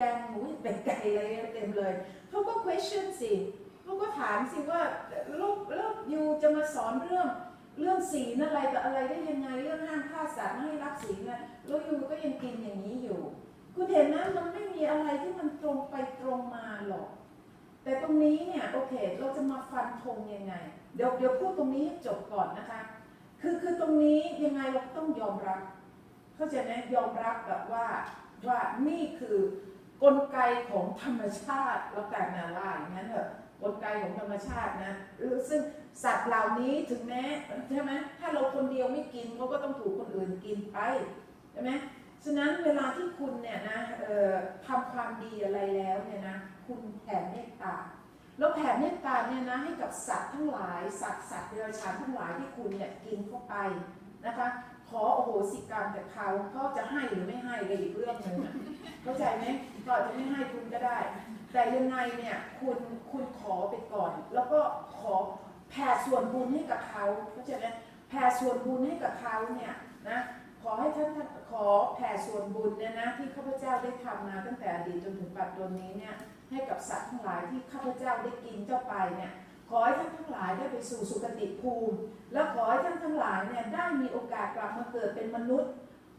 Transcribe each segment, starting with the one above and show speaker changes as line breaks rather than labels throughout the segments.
แกงหมูเป็ดไก่อะไรเต็มเลย เขาก็ question สิเขาก็ถามสิว่าลูกล้วยูจะมาสอนเรื่องเรื่องศีลอะไรต่ออะไรได้ยังไงเรื่องห้ามฆ่าสัตว์ไม่ให้รับศีลนะแล้วยูก็ยังกินอย่างนี้อยู่ คุณเห็นนะมันไม่มีอะไรที่มันตรงไปตรงมาหรอก แต่ตรงนี้เนี่ยโอเคเราจะมาฟันธงยังไง เดี๋ยวเดี๋ยวพูดตรงนี้จบก่อนนะคะ คือคือตรงนี้ยังไงเราต้องยอมรับ เข้าใจไหมยอมรับแบบว่าว่านี่คือ กลไกของธรรมชาติแล้วแต่นาว่าอย่างนั้นเถอะกลไกของธรรมชาตินะซึ่งสัตว์เหล่านี้ถึงแม้ใช่ไหมถ้าเราคนเดียวไม่กินเขาก็ต้องถูกคนอื่นกินไปใช่ไหมฉะนั้นเวลาที่คุณเนี่ยนะทำความดีอะไรแล้วเนี่ยนะคุณแผ่เมตตาแล้วแผ่เมตตาเนี่ยนะให้กับสัตว์ทั้งหลาย สัตว์สัตว์เดรัจฉานทั้งหลายที่คุณเนี่ยกินเข้าไปนะคะ ขอโอโหสิกรรมกับเขาเขาจะให้หรือไม่ให้ก็อีกเรื่องหนึ่งอะเข้าใจไหมก็อาจจะไม่ให้คุณก็ได้ แต่ยังไงเนี่ยคุณคุณขอไปก่อน แล้วก็ขอแผ่ส่วนบุญให้กับเขาเข้าใจไหมแผ่ส่วนบุญให้กับเขาเนี่ยนะขอให้ท่านท่านขอแผ่ส่วนบุญเนี่ยนะที่ข้าพเจ้าได้ทำมาตั้งแต่อดีตจนถึงปัจจุบันนี้เนี่ยให้กับสัตว์ทั้งหลายที่ข้าพเจ้าได้กินเจ้าไปเนี่ย ขอให้ท่านทั้งหลายได้ไปสู่สุคติภูมิ แล้วขอให้ท่านทั้งหลายเนี่ยได้มีโอกาสกลับมาเกิดเป็นมนุษย์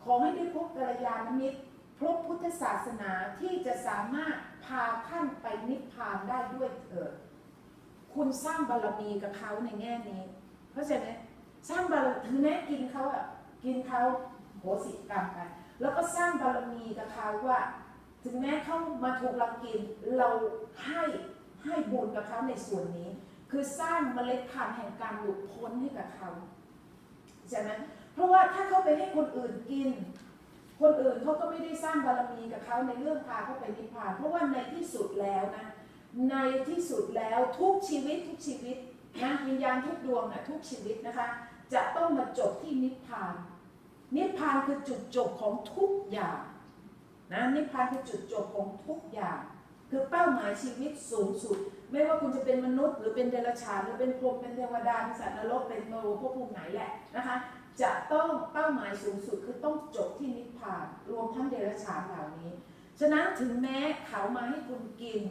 ขอให้ได้พบกัลยาณมิตรพบพุทธศาสนาที่จะสามารถพาท่านไปนิพพานได้ด้วยเถิดคุณสร้างบารมีกับเขาในแง่นี้เข้าใจไหมสร้างบารมีถึงแม้กินเขาอะกินเขาโหสิกรรมกันแล้วก็สร้างบารมีกับเขาว่า ถึงแม้เขามาถูกเรากินเราให้ให้บุญกับเขาในส่วนนี้ คือสร้างเมล็ดพันธุ์แห่งการหลุดพ้นให้กับเขาใช่ไหมเพราะว่าถ้าเขาไปให้คนอื่นกิน คนอื่นเขาก็ไม่ได้สร้างบารมีกับเขาในเรื่องพาเขาไปนิพพาน เพราะว่าในที่สุดแล้วนะ ในที่สุดแล้วทุกชีวิตทุกชีวิตนะวิญญาณทุกดวงนะทุกชีวิตนะคะ จะต้องมาจบที่นิพพาน นิพพานคือจุดจบของทุกอย่างนะนิพพานคือจุดจบของทุกอย่าง คือเป้าหมายชีวิตสูงสุด ไม่ว่าคุณจะเป็นมนุษย์ หรือเป็นเดรัจฉานหรือเป็นพรหมเป็นเทวดาเป็นสัตว์นรกเป็นโมภพภูมิไหนแหละนะคะ จะต้องเป้าหมายสูงสุดคือต้องจบที่นิพพานรวมทั้งเดรัจฉานเหล่านี้ ฉะนั้นถึงแม้เขามาให้คุณกิน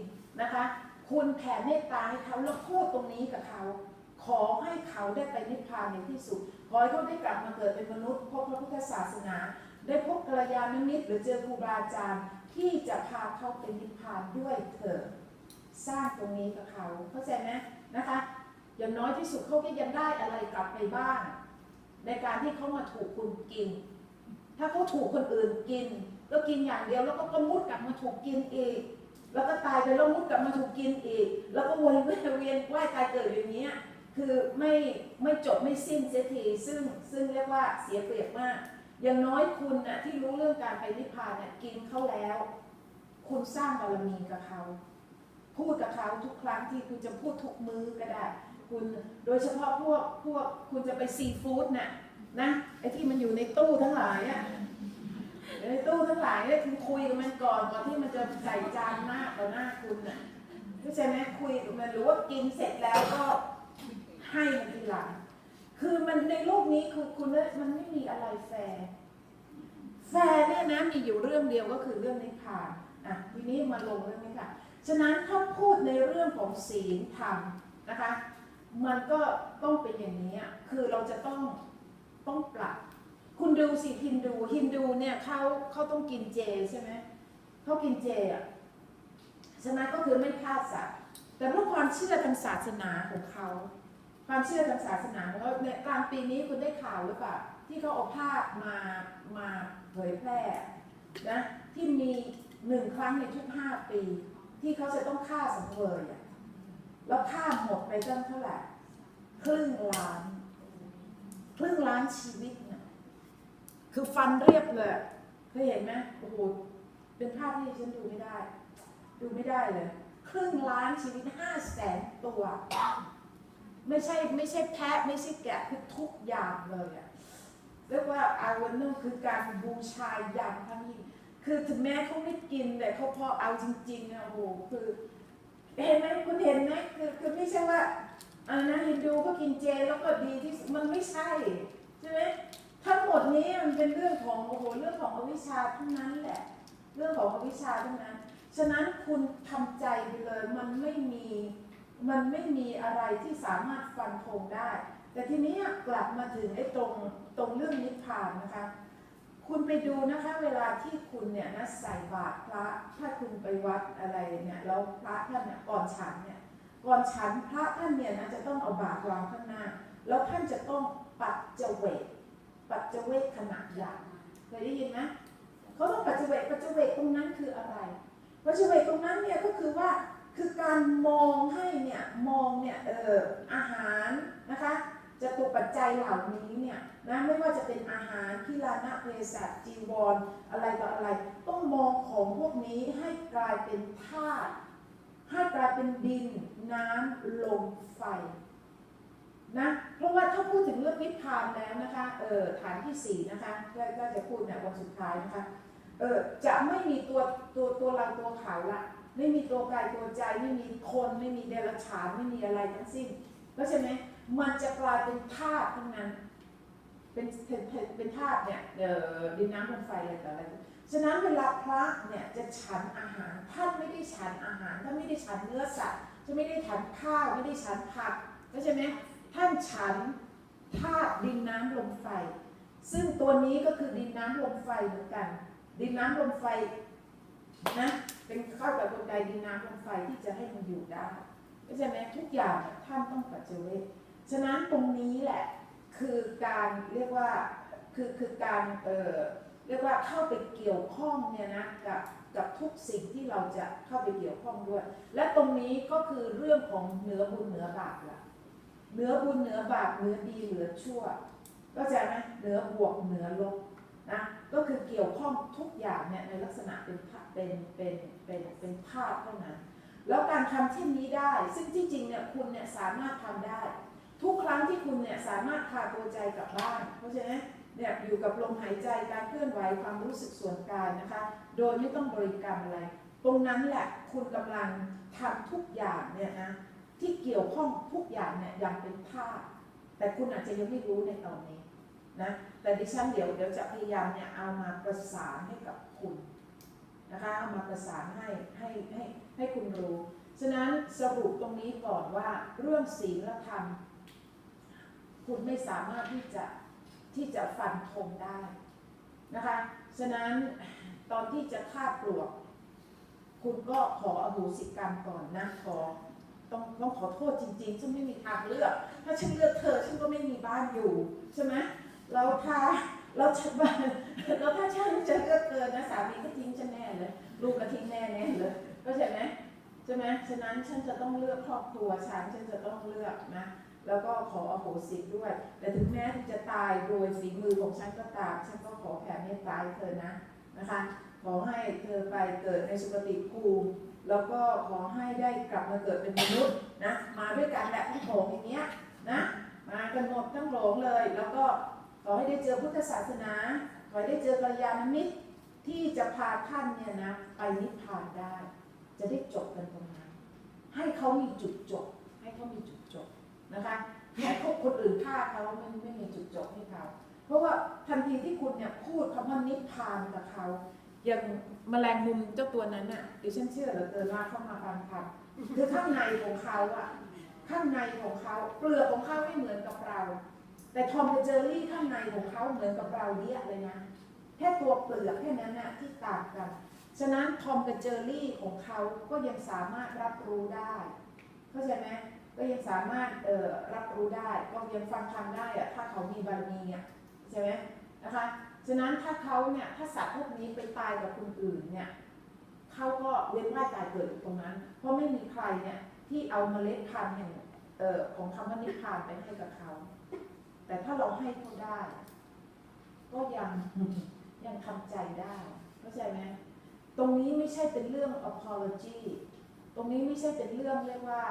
นะคะ คุณแผ่เมตตาให้เขาแล้วพูดตรงนี้กับเขา ขอให้เขาได้ไปนิพพานในที่สุดขอให้เขาได้กลับมาเกิดเป็นมนุษย์พบพระพุทธศาสนา ได้พบกัลยาณมิตรหรือเจอครูบาอาจารย์ที่จะพาเขาไปนิพพานด้วยเถิด สร้างตรงนี้กับเขาเข้าใจไหมนะคะ อย่างน้อยที่สุดเขาก็ยังได้อะไรกลับไปบ้าง ในการที่เขามาถูกคุณกิน ถ้าเขาถูกคนอื่นกิน แล้วกินอย่างเดียวแล้วก็ก็มุดกลับมาถูกกินอีก แล้วก็ตายไปแล้วมุดกลับมาถูกกินอีก แล้วก็วนเวียนเวียนว่ายตายเกิดอย่างนี้ยคือไม่ไม่จบไม่สิ้นเสียทีซึ่งซึ่งเรียกว่าเสียเปรียบมาก อย่างน้อยคุณน่ะที่รู้เรื่องการไปนิพพานเนี่ยกินเขาแล้ว คุณสร้างบารมีกับเขา พูดกับเขาทุกครั้งที่คุณจะพูดทุกมื้อก็ได้ คุณโดยเฉพาะพวกพวกคุณจะไปซีฟู้ดน่ะนะไอ้ที่มันอยู่ในตู้ทั้งหลายอะในตู้ทั้งหลายเนี่ยคุณคุยกับมันก่อนก่อนที่มันจะใส่จานหน้าต่อหน้าคุณน่ะเข้าใจไหมคุยกับมันหรือว่ากินเสร็จแล้วก็ให้มันทีหลังคือมันในโลกนี้คือคุณเนี่ยมันไม่มีอะไรแฟร์แฟร์เนี่ยนะมีอยู่เรื่องเดียวก็คือเรื่องนิพพานอะทีนี้มาลงเรื่องนี้ค่ะ ฉะนั้นถ้าพูดในเรื่องของศีลธรรมนะคะ มันก็ต้องเป็นอย่างนี้ คือเราจะต้องต้องปรับ คุณดูสิฮินดูฮินดูเนี่ยเขาเขาต้องกินเจใช่ไหมเขากินเจอะฉะนั้นก็คือไม่ฆ่าสัตว์ แต่เพราะความเชื่อทางศาสนาของเขาความเชื่อทางศาสนาของเขาเนกลางปีนี้คุณได้ข่าวหรือเปล่าที่เขาเอาภาพมามาเผยแพร่นะที่มีหนึ่งครั้งในทุกห้าปี ที่เขาจะต้องฆ่าสังเวยแล้วฆ่าหมดไปตั้งเท่าไหร่ครึ่งล้าน ครึ่งล้านชีวิตเนี่ยคือฟันเรียบเลยเคยเห็นไหมโอ้โหเป็นภาพที่ฉันดูไม่ได้ ดูไม่ได้เลย ครึ่งล้านชีวิตห้าแสนตัว ไม่ใช่ไม่ใช่แพะไม่ใช่แกะคือทุกอย่างเลยอะเรียกว่าอาวันนั่นคือการบูชายันทั้งยิ่ง คือถึงแม้เขาไม่กินแต่เขาพอเอาจริงๆนะโหคือเห็นไหมคุณเห็นไหมคือคือไม่ใช่ว่าอ่านะฮินดูก็กินเจแล้วก็ดีที่มันไม่ใช่ใช่ไหมทั้งหมดนี้มันเป็นเรื่องของโอ้โหเรื่องของอวิชชาทั้งนั้นแหละ เรื่องของอวิชชาทั้งนั้น ฉะนั้นคุณทำใจไปเลยมันไม่มีมันไม่มีอะไรที่สามารถฟันธงได้ แต่ทีนี้กลับมาถึงไอ้ตรงตรงเรื่องนิพพานนะคะ คุณไปดูนะคะเวลาที่คุณเนี่ยนะใส่บาตรพระถ้าคุณไปวัดอะไรเนี่ยแล้วพระท่านเนี่ยก่อนฉันเนี่ยก่อนฉันพระท่านเนี่ยนะจะต้องเอาบาตรวางข้างหน้า แล้วท่านจะต้องปัดเจเวกปัดเจเวกขนาดใหญ่เคยได้ยินไหมเขาต้องปัดเจเวกปัดเจเวกตรงนั้นคืออะไรปัดเจเวกตรงนั้นเนี่ยก็คือว่าคือการมองให้เนี่ยมองเนี่ยเอออาหารนะคะ จะตัวปัจจัยเหล่านี้เนี่ยนะไม่ว่าจะเป็นอาหารพิลานะเภสัชจีวรอะไรต่ออะไร ต้องมองของพวกนี้ให้กลายเป็นธาตุให้กลายเป็นดิน น้ำลมไฟนะเพราะว่าถ้าพูดถึงเรื่องนิพพานแล้วนะคะเออฐานที่สี่นะคะก็จะพูดเนี่ยวันสุดท้ายนะคะเออจะไม่มีตัวตัวตัวเราตัวเขาละไม่มีตัวกายตัวใจไม่มีคนไม่มีเดรัจฉานไม่มีอะไรทั้งสิ้นเพราะฉะนั้น มันจะกลายเป็นธาตุทั้งนั้นเป็นเป็นเป็นเป็นธาตุเนี่ยเออดินน้ำลมไฟอะไรต่ออะไรฉะนั้นเวลาพระเนี่ยจะฉันอาหารท่านไม่ได้ฉันอาหารท่านไม่ได้ฉันเนื้อสัตว์จะไม่ได้ฉันข้าวไม่ได้ฉันผักเข้าใจไหมท่านฉันธาตุดินน้ำลมไฟ ซึ่งตัวนี้ก็คือดินน้ำลมไฟเหมือนกัน ดินน้ำลมไฟนะเป็นเข้ากับกลไกดินน้ำลมไฟที่จะให้มันอยู่ได้เข้าใจไหมทุกอย่างท่านต้องปัจเจเวก ฉะนั้นตรงนี้แหละคือการเรียกว่าคือคือการเออเรียกว่าเข้าไปเกี่ยวข้องเนี่ยนะกับกับทุกสิ่งที่เราจะเข้าไปเกี่ยวข้องด้วย และตรงนี้ก็คือเรื่องของเหนือบุญเหนือบาปละเหนือบุญเหนือบาปเหนือดีเหนือชั่วก็จะไหมเหนือบวกเหนือลบนะก็คือเกี่ยวข้องทุกอย่างเนี่ยในลักษณะเป็นเป็นเป็นเป็นเป็นภาพเท่านั้นแล้วการทำเช่นนี้ได้ ซึ่งที่จริงเนี่ยคุณเนี่ยสามารถทำได้ ทุกครั้งที่คุณเนี่ยสามารถพาตัวใจกลับบ้าน เพราะฉะนั้นเนี่ยอยู่กับลมหายใจการเคลื่อนไหวความรู้สึกส่วนกายนะคะ โดยไม่ต้องบริกรรมอะไร ตรงนั้นแหละคุณกำลังทำทุกอย่างเนี่ยนะที่เกี่ยวข้องทุกอย่างเนี่ยอย่างเป็นภาพ แต่คุณอาจจะยังไม่รู้ในตอนนี้นะแต่ดิฉันเดี๋ยวเดี๋ยวจะพยายามเนี่ยเอามาประสานให้กับคุณนะคะเอามาประสานให้ให้ให้ให้คุณรู้ ฉะนั้นสรุปตรงนี้ก่อนว่าเรื่องศีลธรรม คุณไม่สามารถที่จะที่จะฟันธงได้นะคะ ฉะนั้นตอนที่จะฆ่าปลวก คุณก็ขออโหสิกรรมก่อนนะขอต้องต้องขอโทษจริงๆฉันไม่มีทางเลือก ถ้าฉันเลือกเธอฉันก็ไม่มีบ้านอยู่ใช่ไหมแล้วถ้าแล้วฉันแล้วถ้าฉันจะเลือกเธอนะสามีก็ทิ้งฉันแน่เลยลูกก็ทิ้งแน่แน่เลยเข้าใจไหมใช่ไหมฉะนั้นฉันจะต้องเลือกครอบครัวฉันฉันจะต้องเลือกนะ แล้วก็ขออโหสิด้วย แต่ถึงแม้ที่จะตายโดยฝีมือของฉันก็ตาม ฉันก็ขอแผ่เมตตาให้เธอนะนะคะ ขอให้เธอไปเกิดในสุคติภูมิแล้วก็ขอให้ได้กลับมาเกิดเป็นมนุษย์นะมาด้วยกันแบบทั้งโขงอย่างเงี้ยนะมากันหมดทั้งโหลงเลย แล้วก็ขอให้ได้เจอพุทธศาสนาขอให้ได้เจอกัลยาณมิตรที่จะพาท่านเนี่ยนะไปนิพพานได้ จะได้จบกันตรงนั้นให้เขามีจุดจบ ให้เขามีจุด นะคะแต่พวกคนอื่นฆ่าเขาไม่ไม่มีจุดจบให้เขาเพราะว่าทันทีที่คุณเนี่ยพูดคำว่านิพพานกับเขาอย่างแมลงมุมเจ้าตัวนั้นน่ะดิฉันเชื่อเหลือเกินว่าเข้ามาฟังคำคือข้างในของเขาอะข้างในของเขาเปลือกของเขาไม่เหมือนกับเรา แต่ทอมกับเจอรี่ข้างในของเขาเหมือนกับเราเนี้ยเลยนะแค่ตัวเปลือกแค่นั้นน่ะที่ต่างกัน ฉะนั้นทอมกับเจอรี่ของเขาก็ยังสามารถรับรู้ได้ เข้าใจไหม ก็ยังสามารถเอ่อรับรู้ได้ก็ยังฟังธรรมได้อะถ้าเขามีบารมีเนี่ยใช่ไหมนะคะฉะนั้นถ้าเขาเนี่ยถ้าสัตว์พวกนี้ไปตายกับคนอื่นเนี่ยเขาก็เวียนว่ายตายเกิดอยู่ตรงนั้น เพราะไม่มีใครเนี่ยที่เอาเมล็ดพันธุ์แห่งเอ่อของคำว่านิพพานไปให้กับเขา แต่ถ้าเราให้เขาได้ ก็ยังยังทำใจได้เข้าใจไหมตรงนี้ไม่ใช่เป็นเรื่อง apology ตรงนี้ไม่ใช่เป็นเรื่องเรียกว่า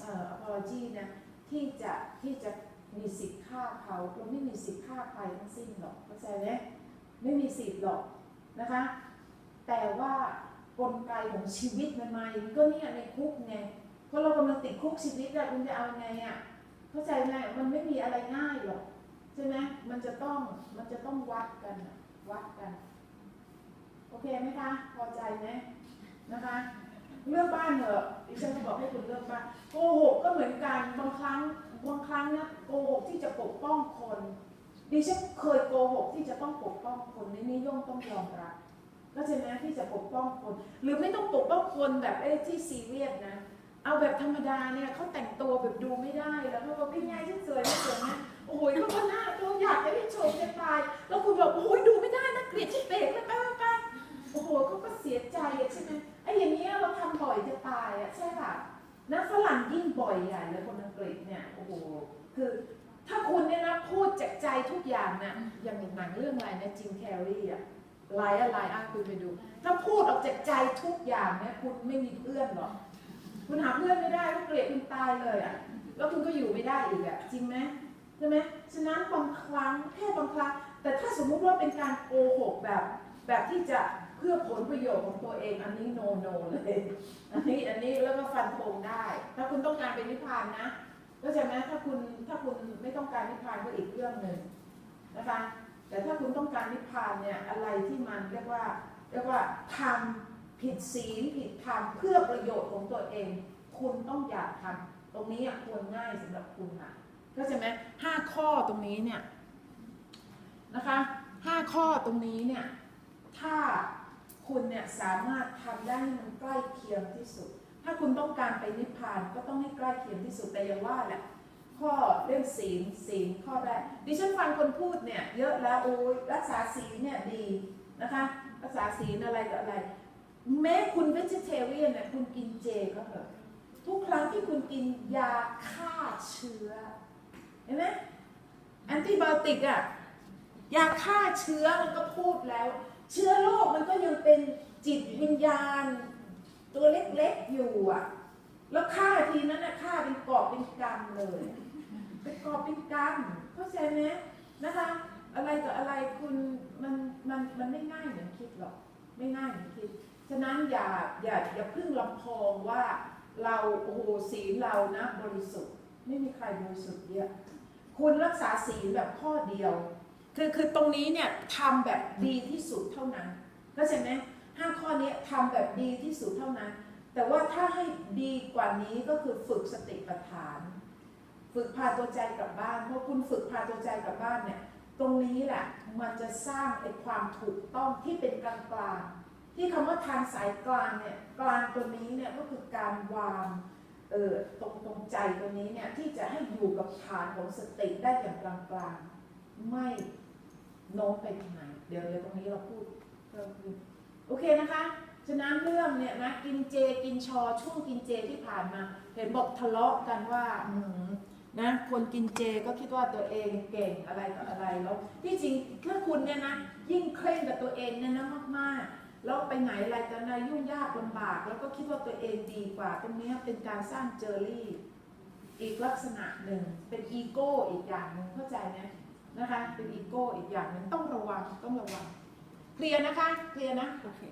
เอ่อ apology นะที่จะที่จะมีสิทธิ์ฆ่าเขาเราไม่มีสิทธิ์ฆ่าใครทั้งสิ้นหรอกเข้าใจไหมไม่มีสิทธิ์หรอกนะคะ แต่ว่ากลไกของชีวิตมันมาอย่างนี้ก็เนี่ยในคุกไงเพราะเรากำลังติดคุกชีวิตอะคุณจะเอาไงอะเข้าใจไหมมันไม่มีอะไรง่ายหรอกใช่ไหมมันจะต้องมันจะต้องวัดกันวัดกัน โอเคไหมคะพอใจไหมนะคะ เลือกบ้านเถอะดิฉันจะบอกให้คุณเลือกบ้านโกหกก็เหมือนกันบางครั้งบางครั้งนะโกหกที่จะปกป้องคนดิฉันเคยโกหกที่จะต้องปกป้องคนในนี้ย่อมต้องยอมรับก็ใช่ไหมที่จะปกป้องคน หรือไม่ต้องปกป้องคนแบบไอ้ที่ซีเรียสนะ เอาแบบธรรมดาเนี่ยเขาแต่งตัวแบบดูไม่ได้แล้วเขาบอกพี่ไงฉันสวยไม่สวยนะโอ้ยเขาก็หน้าตัวอยากจะให้โฉมจะตายแล้วคุณบอกโอ้ยดูไม่ได้นะเกลียดที่เบรกเลยไปไปไปโอ้โหเขาก็เสียใจใช่ไหม ไอ้อย่างเงี้ยเราทำบ่อยจะตายอะใช่ป่ะนะฝรั่งยิ่งบ่อยใหญ่เลยคนอังกฤษเนี่ยโอ้โหคือถ้าคุณเนี่ยนะพูดจากใจทุกอย่างนะอย่างหนังเรื่องอะไรนะจิมแคร์รีอะไลน์อะไรอะคุณไปดู ถ้าพูดออกจากใจทุกอย่างเนี่ยคุณไม่มีเพื่อนหรอกคุณหาเพื่อนไม่ได้ก็เกลียดคุณตายเลยอะแล้วคุณก็อยู่ไม่ได้อีกอะจริงไหมใช่ไหมฉะนั้นบางครั้งแค่บางครั้งแต่ถ้าสมมุติว่าเป็นการโกหกแบบ แบบที่จะเพื่อผลประโยชน์ของตัวเองอันนี้โนโนเลยอันนี้อันนี้แล้วก็ฟันธงได้ ถ้าคุณต้องการเป็นนิพพานนะก็ใช่ไหมถ้าคุณถ้าคุณไม่ต้องการนิพพานก็อีกเรื่องหนึ่งนะคะแต่ถ้าคุณต้องการนิพพานเนี่ยอะไรที่มันเรียกว่าเรียกว่าทำผิดศีลผิดธรรมเพื่อประโยชน์ของตัวเอง คุณต้องอย่าทำตรงนี้อะควรง่ายสำหรับคุณค่ะก็ใช่ไหมห้าข้อตรงนี้เนี่ยนะคะห้าข้อตรงนี้เนี่ยถ้า คุณเนี่ยสามารถทำได้ให้มันใกล้เคียงที่สุด ถ้าคุณต้องการไปนิพพานก็ต้องให้ใกล้เคียงที่สุดแต่อย่างว่าแหละข้อเรื่องศีลศีลข้อแรกดิฉันฟังคนพูดเนี่ยเยอะแล้วโอ้ยรักษาศีลเนี่ยดีนะคะรักษาศีลอะไรต่ออะไร แม้คุณเวจิเทเรียนเนี่ยคุณกินเจก็เถอะทุกครั้งที่คุณกินยาฆ่าเชื้อเห็นไหมแอนติบอติกอะยาฆ่าเชื้อมันก็พูดแล้ว เชื้อโรคมันก็ยังเป็นจิตวิญญาณ ตัวเล็กๆอยู่อะ แล้วฆ่าทีนั้นนะฆ่าเป็นกอบเป็นกำเลย เป็นกอบเป็นกำเข้าใจไหมนะคะ อะไรต่ออะไรคุณมันมันมันไม่ง่ายเหมือนคิดหรอก ไม่ง่ายเหมือนคิด ฉะนั้นอย่าอย่าอย่าเพึ่งลำพองว่าเราโอ้โหศีลเรานะบริสุทธิ์ ไม่มีใครบริสุทธิ์เยอะคุณรักษาศีลแบบข้อเดียว คือคือตรงนี้เนี่ยทำแบบดีที่สุดเท่านั้นเข้าใจไหมห้าข้อนี้ทำแบบดีที่สุดเท่านั้น แต่ว่าถ้าให้ดีกว่านี้ก็คือฝึกสติปัฏฐาน ฝึกพาตัวใจกลับบ้านเพราะคุณฝึกพาตัวใจกลับบ้านเนี่ยตรงนี้แหละมันจะสร้างไอ้ความถูกต้องที่เป็นกลางกลางๆที่คำว่าทางสายกลางเนี่ยกลางตัวนี้เนี่ยก็คือการวางเออตรงตรงใจตัวนี้เนี่ยที่จะให้อยู่กับฐานของสติได้อย่างกลางกลางๆไม่ โน้มไปทางไหนเดี๋ยวเดี๋ยวตรงนี้เราพูดเพิ่มขึ้นโอเคนะคะฉะนั้นเรื่องเนี่ยนะกินเจกินชอช่วงกินเจที่ผ่านมา เห็นบอกทะเลาะกันว่าอืนะคนกินเจก็คิดว่าตัวเองเก่งอะไรต่ออะไรแล้วที่จริงถ้าคุณเนี่ยนะยิ่งเคร่งกับตัวเองเนี่ยนะมากๆแล้วไปไหนอะไรกันนะยุ่งยากลำบาก แล้วก็คิดว่าตัวเองดีกว่าตรงเนี้ยเป็นการสร้างเจอรี่ อีกลักษณะหนึ่งเป็นอีโก้อีกอย่างหนึ่งเข้าใจไหม นะคะ เป็นอีโก้อีกอย่างหนึ่งต้องระวังต้องระวัง เคลียร์นะคะ เคลียร์นะ
โอเค